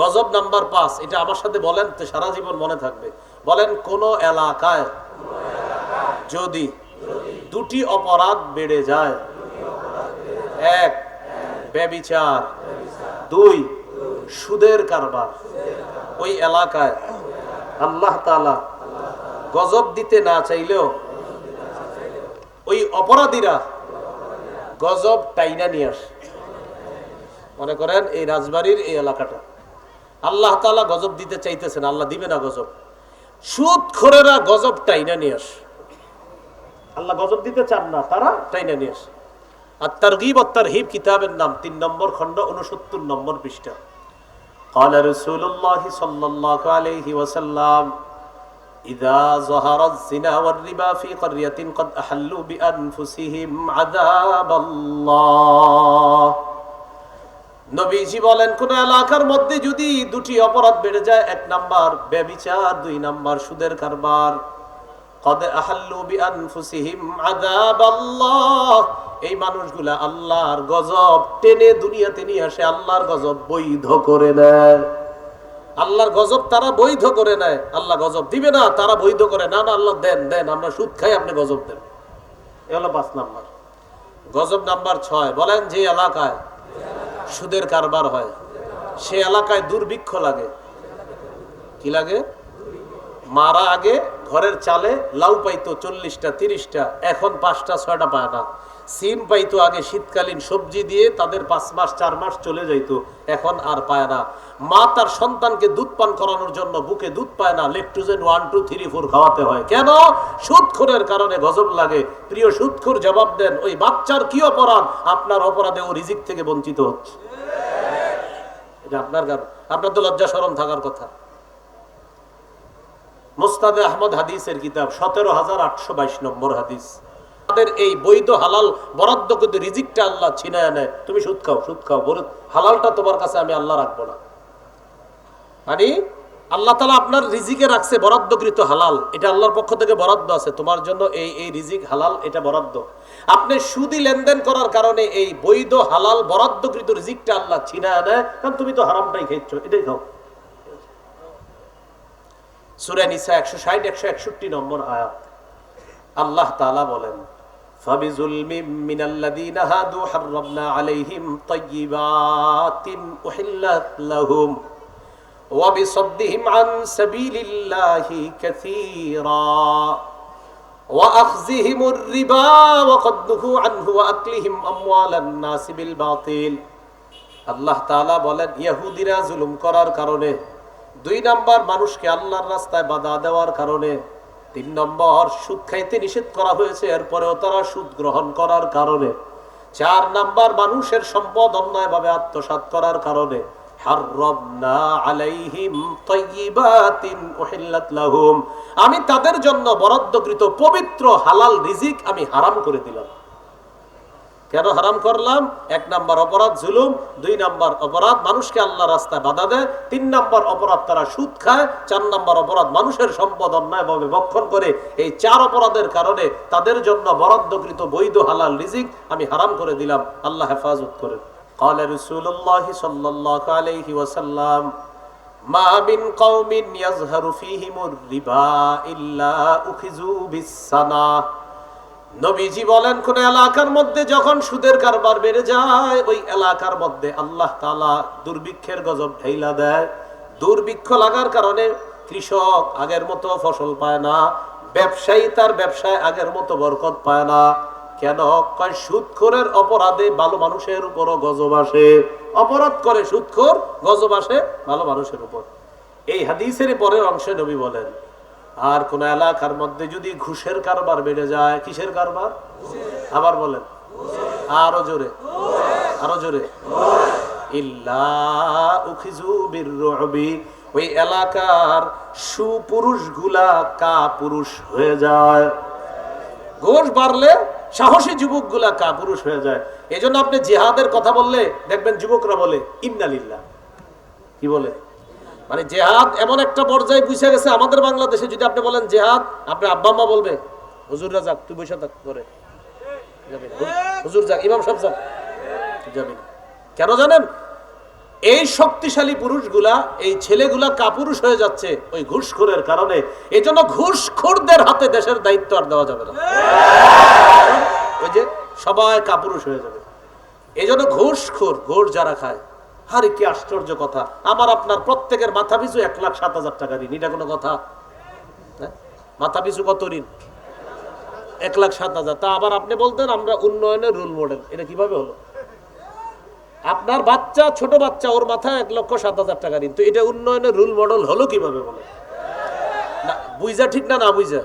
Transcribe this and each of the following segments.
গজব নাম্বার পাঁচ, এটা আমার সাথে বলেন তো সারা জীবন মনে থাকবে। বলেন, কোন এলাকায় যদি দুটি অপরাধ বেড়ে যায়, এক, ব্যবিচার, দুই, সুদের কারবার, ওই এলাকায় আল্লাহ তালা গজব দিতে না চাইলেও ওই অপরাধীরা গজব টাইনা নিয়ে আসে। মনে করেন এই রাজবাড়ির এই এলাকাটা। আল্লাহ তালা গজব দিতে চাইতেছেন আল্লাহ দিবে না গজব সুদ খোরেরা গজব টাইনা নিয়ে আসে আল্লাহ গজব দিতে চান না তারা টাইনা নিয়ে আসে আর তারগিব আর তারহিব কিতাবের নাম তিন নম্বর খণ্ড উনসত্তর নম্বর পৃষ্ঠা قال رسول الله صلى الله عليه وسلم إذا ظهر الزنا والربا في قرية قد أحلوا بأنفسهم عذاب الله নবীজি বলেন, কোন এলাকার মধ্যে যদি দুটি অপরাধ বেড়ে যায়, এক নাম্বার ব্যবিচার, দুই নাম্বার সুদের কারবার। এই মানুষগুলা আল্লাহর গজব টেনে দুনিয়াতে নিয়ে আসে, আল্লাহর গজব বৈধ করে নেয়। আল্লাহর গজব তারা বৈধ করে নেয়। আল্লাহ গজব দিবে না, তারা বৈধ করে। না না, আল্লাহ দেন দেন, আমরা সুদ খাই, আপনি গজব দেন। এ হলো পাঁচ নাম্বার। গজব নাম্বার ছয়, বলেন যে এলাকায় সুদের কারবার হয়। সে এলাকায় দুর্ভিক্ষ লাগে। কি লাগে? মারা আগে ঘরের চালে লাউ পাইতো চল্লিশটা, তিরিশটা, এখন পাঁচটা, ছয়টা পায় না। সিম পাইতো আগে শীতকালীন সবজি দিয়ে, তাদের পাঁচ মাস, চার মাস চলে যাইতো। এখন আর পায় না। মা তার সন্তানকে দুধ পান করানোর জন্য বুকে দুধ পায় না। Lactogen one two three four খাওয়াতে হয়। কেন? সুদখোরের কারণে গজব লাগে। প্রিয় সুদখোর জবাব দেন, ওই বাচ্চার কি অপরাধ? আপনার অপরাধে ও রিজিক থেকে বঞ্চিত হচ্ছে। আপনার কারণ আপনার তো লজ্জা সরম থাকার কথা। মোস্তাদে আহমদ হাদিসের কিতাব, সতেরো হাজার আটশো বাইশ নম্বর হাদিস। তাদের এই বৈধ হালাল বরাদ্দ কিন্তু রিজিকটা আল্লাহ ছিনায় নেয় তুমি সুদ খাও সুদ খাও। বলে হালালটা তোমার কাছে আমি আল্লাহ রাখব না। মানে আল্লাহ তালা আপনার রিজিকে রাখছে বরাদ্দকৃত হালাল। এটা আল্লাহর পক্ষ থেকে বরাদ্দ আছে। তোমার জন্য এই এই রিজিক হালাল, এটা বরাদ্দ। আপনি সুদি লেনদেন করার কারণে এই বৈধ হালাল বরাদ্দকৃত রিজিকটা আল্লাহ ছিনায় নেয় কারণ তুমি তো হারামটাই খেয়েছো। এটাই খাও। সুরে নিসা একশো ষাট, একশো একষট্টি নম্বর আয়াত। আল্লাহ তালা বলেন فبظلم من الذين هادوا حرمنا عليهم طيبات أحلت لهم وبصدهم عن سبيل الله كثيرا وأخذهم الربا وقد نهوا عنه وأكلهم أموال الناس بالباطل আল্লাহ তালা বলেন ইয়াহুদিরা জুলুম করার কারণে দুই নাম্বার মানুষকে আল্লাহর রাস্তায় বাধা দেওয়ার কারণে তিন নম্বর, সুদ খাইতে নিষেধ করা হয়েছে, এরপরেও তারা সুদ গ্রহণ করার কারণে। চার নাম্বার, মানুষের সম্পদ অন্যায়ভাবে আত্মসাত করার কারণে। আমি তাদের জন্য বরাদ্দকৃত পবিত্র হালাল রিজিক আমি হারাম করে দিলাম। কেন হারাম করলাম এক নাম্বার অপরাধ জুলুম দুই নাম্বার অপরাধ মানুষকে আল্লাহ রাস্তায় বাধা দেয় তিন নাম্বার অপরাধ তারা সুদ খায় চার নাম্বার অপরাধ মানুষের সম্পদ অন্যায়ভাবে বক্ষণ করে এই চার অপরাধের কারণে তাদের জন্য বরাদ্দকৃত বৈধ হালাল রিজিক আমি হারাম করে দিলাম আল্লাহ হেফাজত করেন قال رسول الله صلى الله عليه وسلم ما من قوم يظهر فيهم الربا إلا أخذوا بالسنة নবীজি বলেন, কোন এলাকার মধ্যে যখন সুদের কারবার বেড়ে যায়, ওই এলাকার মধ্যে আল্লাহ তালা দুর্ভিক্ষের গজব ঢেইলা দেয়। দুর্ভিক্ষ লাগার কারণে কৃষক আগের মতো ফসল পায় না, ব্যবসায়ী তার ব্যবসায় আগের মতো বরকত পায় না। কেন? কয়, সুদখোরের অপরাধে ভালো মানুষের উপরও গজব আসে। অপরাধ করে সুদখোর, গজব আসে ভালো মানুষের উপর। এই হাদিসের পরের অংশে নবী বলেন আর কোন এলাকার মধ্যে যদি ঘুষের কারবার বেড়ে যায়, কিসের কারবার? আবার বলেন। আরও জোরে। আরও জোরে। ওই এলাকার সুপুরুষগুলা কা পুরুষ হয়ে যায়। ঘোষ বাড়লে সাহসী যুবকগুলা কা পুরুষ হয়ে যায়। এই আপনি জেহাদের কথা বললে, দেখবেন যুবকরা বলে ইন্নালিল্লা কি বলে? মানে জেহাদ এমন একটা পর্যায়ে বুঝে গেছে আমাদের বাংলাদেশে, যদি আপনি বলেন জেহাদ আপনি আব্বা মা বলবে হুজুররা যাক তুই বসে থাক করে। হুজুর যাক, ইমাম সাহেব যাক, যাবি। কেন জানেন? এই শক্তিশালী পুরুষগুলা, এই ছেলেগুলা কাপুরুষ হয়ে যাচ্ছে ওই ঘুষখোরের কারণে। এই জন্য ঘুষখোরদের হাতে দেশের দায়িত্ব আর দেওয়া যাবে না। ওই যে সবাই কাপুরুষ হয়ে যাবে। এই জন্য ঘুষখোর ঘোষ যারা খায় আরে কি আশ্চর্য কথা। আমার আপনার প্রত্যেকের মাথা পিছু এক লাখ সাত হাজার টাকা ঋণ এটা কোনো কথা? হ্যাঁ? মাথা পিছু কত ঋণ? এক লাখ সাত হাজার। তা আবার আপনি বলতেন আমরা উন্নয়নের রুল মডেল এটা কীভাবে হলো? আপনার বাচ্চা ছোট বাচ্চা ওর মাথায় এক লক্ষ সাত হাজার টাকা ঋণ। তো এটা উন্নয়নের রুল মডেল হলো কীভাবে বলে না বুঝা ঠিক না না বুঝা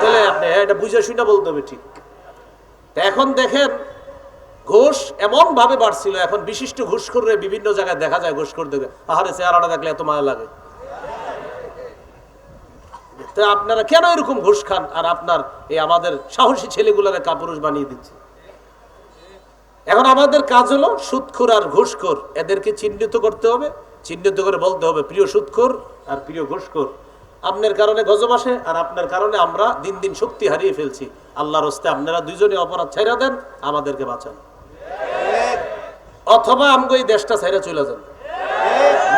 তাহলে আপনি হ্যাঁ, এটা বুঝা শুনে বলতে হবে ঠিক। এখন দেখেন ঘোষ এমন ভাবে বাড়ছিল, এখন বিশিষ্ট ঘুষ করে বিভিন্ন জায়গায় দেখা যায় ঘুষ করে দেবে আহারে, চেহারাটা দেখলে এত মায়া লাগে। আপনারা কেন এরকম ঘুষ খান? আর আপনার এই আমাদের সাহসী ছেলেগুলোরে কাপুরুষ বানিয়ে দিচ্ছে। এখন আমাদের কাজ হলো সুদখোর আর ঘুষখোর। এদেরকে চিহ্নিত করতে হবে। চিহ্নিত করে বলতে হবে, প্রিয় সুৎখোর আর প্রিয় ঘুষখোর, আপনার কারণে গজব আসে আর আপনার কারণে আমরা দিন দিন শক্তি হারিয়ে ফেলছি। আল্লাহর হস্তে আপনারা দুজনে অপরাধ ছাইরা দেন, আমাদেরকে বাঁচান। অথবা আমগো এই দেশটা ছাইরা চলে যান।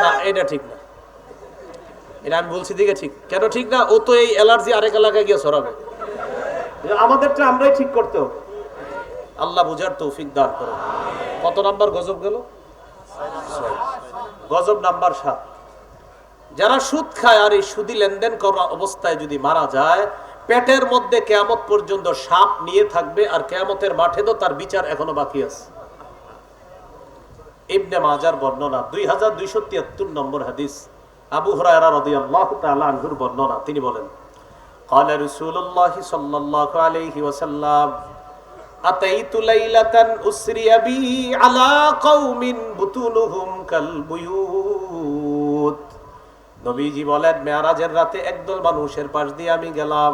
না এটা ঠিক না। এটা আমি বলছি দিকে ঠিক। কেন ঠিক না? ও তো এই অ্যালার্জি আরেক এলাকায় গিয়ে ছড়াবে। আমাদেরটা আমরাই ঠিক করতে হবে। আল্লাহ বুঝার তৌফিক দান করে। কত নাম্বার গজব গেল? গজব নাম্বার সাত। যারা সুদ খায় আর এই সুদি লেনদেন করা অবস্থায় যদি মারা যায় পেটের মধ্যে কেয়ামত পর্যন্ত সাপ নিয়ে থাকবে আর কেয়ামতের মাঠে তো তার বিচার এখনও বাকি আছে। ইবনে মাজার বর্ণনা দুই হাজার দুইশো তিয়াত্তর নম্বর হাদিস আবু হরায়রা রাদিয়াল্লাহু তাআলা আনহুর বর্ণনা তিনি বলেন قال رسول الله صلى الله عليه وسلم أتيت ليلة أسري بي على قوم بطونهم كالبيوت নবীজি বলেন মেয়ারাজের রাতে একদল মানুষের পাশ দিয়ে আমি গেলাম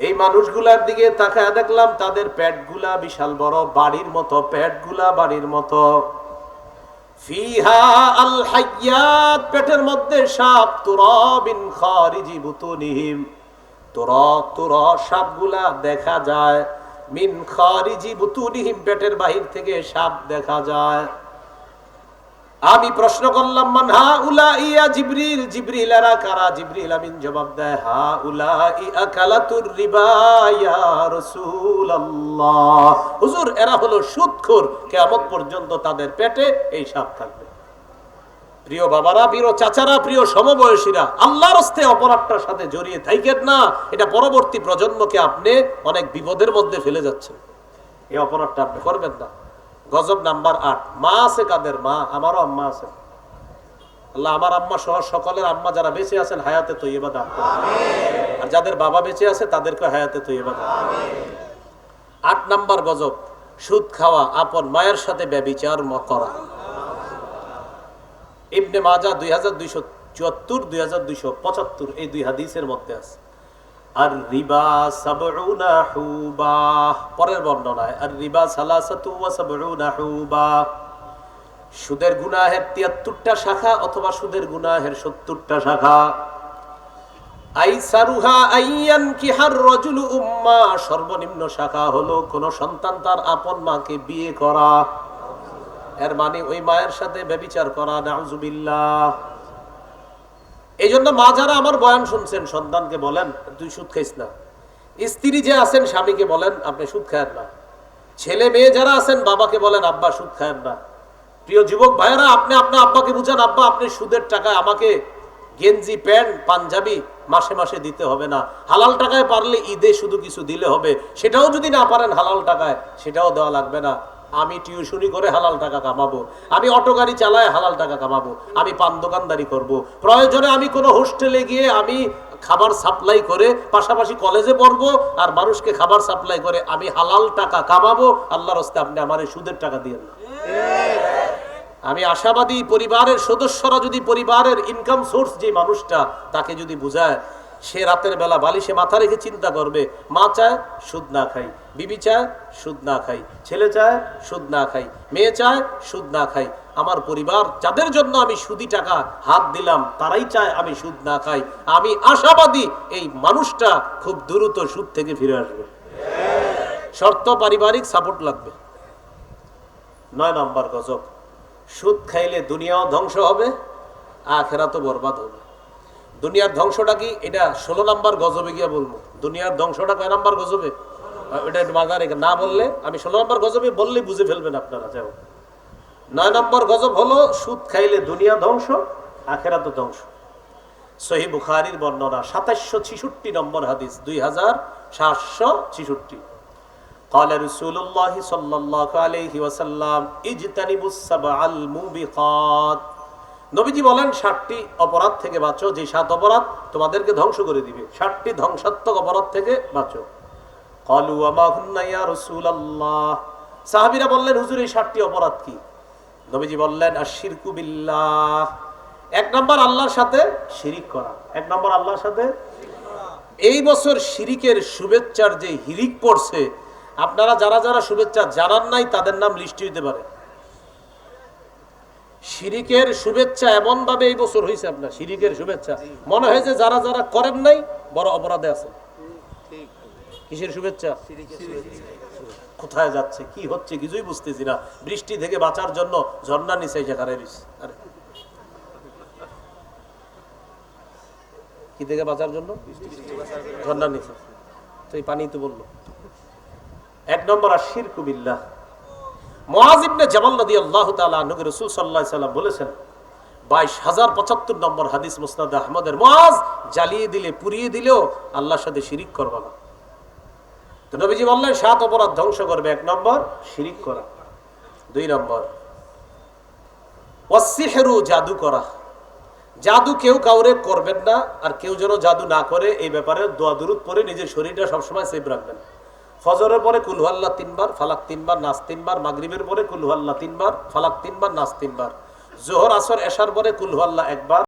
এই মানুষগুলার দিকে তাকায় দেখলাম তাদের পেটগুলা বিশাল বড় বাড়ির মতো পেটগুলা বাড়ির মতো ফিহা আল পেটের মধ্যে সাপ তুরাবিন খারিজি বুতুনিহিম। তোরা তোরা সাপগুলা দেখা যায়। মিন খারিজি বুতুনিহিম, পেটের বাহির থেকে সাপ দেখা যায়। আমি প্রশ্ন করলাম, মান হা উলা ইয়া জিবরিল? জিবরিল কারা? জিবরিল আমিন জবাব দেয় হা উলা ই আকালাতুর রিবা ইয়া হুজুর, এরা হলো সুদখোর কিয়ামত পর্যন্ত তাদের পেটে এই সাপ থাকবে। প্রিয় বাবারা, প্রিয় চাচারা, প্রিয় সমবয়সীরা, আল্লাহর হস্তে অপরাধটার সাথে জড়িয়ে থাইকেন না। এটা পরবর্তী প্রজন্মকে আপনি অনেক বিপদের মধ্যে ফেলে যাচ্ছেন। এই অপরাধটা আপনি করবেন না। গজব নাম্বার আট। মা আছে কাদের? মা, আমারও আম্মা আছে। আল্লাহ আমার আম্মা সহ সকলের আম্মা যারা বেঁচে আছেন, হায়াতে তৈবা দান আর যাদের বাবা বেঁচে আছে তাদেরকে হায়াতে তৈবা দান আট নাম্বার গজব, সুদ খাওয়া, আপন মায়ের সাথে ব্যবিচার করা ইবনে মাজা দুই হাজার দুইশো চুয়াত্তর, দুই হাজার দুইশো পঁচাত্তর, এই দুই হাদিসের মধ্যে আছে। আর রিবা পরের বর্ণনায় আর রিবা সুদের গুনাহের তিয়াত্তরটা শাখা অথবা সুদের গুনাহের সত্তরটা শাখা। সর্বনিম্ন শাখা হলো কোন সন্তান তার আপন মাকে বিয়ে করা। এর মানে ওই মায়ের সাথে ব্যবিচার করা, নাউজুবিল্লাহ। এই জন্য মা যারা আমার বয়ান শুনছেন, সন্তানকে বলেন, তুই সুদ খাইস না। স্ত্রী যে আছেন, স্বামীকে বলেন, আপনি সুদ খায়েন না। ছেলে মেয়ে যারা আছেন, বাবাকে বলেন, আব্বা, সুদ খায়েন না। প্রিয় যুবক ভাইয়েরা, আপনি আপনার আব্বাকে বুঝান, আব্বা, আপনি সুদের টাকায় আমাকে গেঞ্জি, প্যান্ট, পাঞ্জাবি মাসে মাসে দিতে হবে না। হালাল টাকায় পারলে ঈদে শুধু কিছু দিলে হবে। সেটাও যদি না পারেন, হালাল টাকায় সেটাও দেওয়া লাগবে না। আমি টিউশনি করে হালাল টাকা কামাবো, আমি অটো গাড়ি চালায় হালাল টাকা কামাবো, আমি পান দোকানদারি করব। প্রয়োজনে আমি কোনো হোস্টেলে গিয়ে আমি খাবার সাপ্লাই করে পাশাপাশি কলেজে পড়ব আর মানুষকে খাবার সাপ্লাই করে আমি হালাল টাকা কামাবো, আল্লাহর হস্তে আপনি আমার সুদের টাকা দিয়ে না আমি আশাবাদী পরিবারের সদস্যরা যদি পরিবারের ইনকাম সোর্স যে মানুষটা তাকে যদি বুঝায় সে রাতের বেলা বালিশে মাথা রেখে চিন্তা করবে, মা চায় সুদ না খাই, বিবি চায় সুদ না খাই, ছেলে চায় সুদ না খাই, মেয়ে চায় সুদ না খাই, আমার পরিবার যাদের জন্য আমি সুদি টাকা হাত দিলাম, তারাই চায় আমি সুদ না খাই। আমি আশাবাদী এই মানুষটা খুব দ্রুত সুদ থেকে ফিরে আসবে। শর্ত পারিবারিক সাপোর্ট লাগবে। নয় নম্বর গজব, সুদ খাইলে দুনিয়াও ধ্বংস হবে আখেরা তো বরবাদ হবে। দুনিয়ার ধ্বংসটা কি এটা ষোলো নাম্বার গজবে গিয়া বলবো দুনিয়ার ধ্বংসটা কয় নাম্বার গজবে আহ, এটা একটু মাথা রেখে না বললে আমি ষোলো নাম্বার গজবে বললে বুঝে ফেলবেন আপনারা যাও নয় নম্বর গজব হলো সুদ খাইলে দুনিয়া ধ্বংস আখেরাত ধ্বংস সহি বুখারির বর্ণনা সাতাশশো ছিষট্টি নম্বর হাদিস দুই হাজার সাতশো ছিষট্টি قال رسول الله صلى الله عليه وسلم اجتنبوا السبع الموبقات নবীজি বলেন, ষাটটি অপরাধ থেকে বাঁচো, যে সাত অপরাধ তোমাদেরকে ধ্বংস করে দিবে। ষাটটি ধ্বংসাত্মক অপরাধ থেকে বাঁচো। কলু আমাহুন্নাইয়া রসুলাল্লাহ। সাহাবিরা বললেন, হুজুর, এই ষাটটি অপরাধ কি? নবীজি বললেন আশিরকু বিল্লাহ। এক নম্বর, আল্লাহর সাথে শিরিক করা। এক নম্বর, আল্লাহর সাথে এই বছর শিরিকের শুভেচ্ছার যে হিরিক পড়ছে, আপনারা যারা যারা শুভেচ্ছা জানান নাই, তাদের নাম লিস্টি হইতে পারে। শিরিকের শুভেচ্ছা এমন ভাবে এই বছর হয়েছে আপনার, শিরিকের শুভেচ্ছা। মনে হয় যে যারা যারা করেন নাই, বড় অপরাধে আছে। কিসের শুভেচ্ছা? কোথায় যাচ্ছে, কি হচ্ছে কিছুই বুঝতেছি না। বৃষ্টি থেকে বাঁচার জন্য ঝর্ণা নিচে সেখানে কি থেকে বাঁচার জন্য? ঝর্ণা তো এই পানি তো বলল। এক নম্বর আর শিরকু বিল্লাহ। মুআজ ইবনে জামাল রাদিয়াল্লাহু তাআলা নবী রাসূল আলাইহি সাল্লাম বলেছেন 22075 নম্বর হাদিস মুসনাদ আহমদের, মুআজ জ্বালিয়ে দিলে, পুড়িয়ে দিলেও আল্লাহর সাথে শিরিক না। তো নবীজি বললেন, সাত অপরাধ ধ্বংস করবে, এক নম্বর শিরিক করা, দুই নম্বর ওয়াসিহরু জাদু করা। জাদু কেউ কাউরে করবেন না, আর কেউ যেন জাদু না করে, এই ব্যাপারে দোয়া দুরুদ পরে নিজের শরীরটা সবসময় সেফ রাখবেন। ফজরের পরে কুলহাল্লা তিনবার, ফালাক তিনবার, নাচ তিনবার, মাগরীবের পরে কুলহাল্লা তিনবার, ফালাক তিনবার, নাচ তিনবার। জোহর, আসর এসার পরে কুলহাল্লা একবার।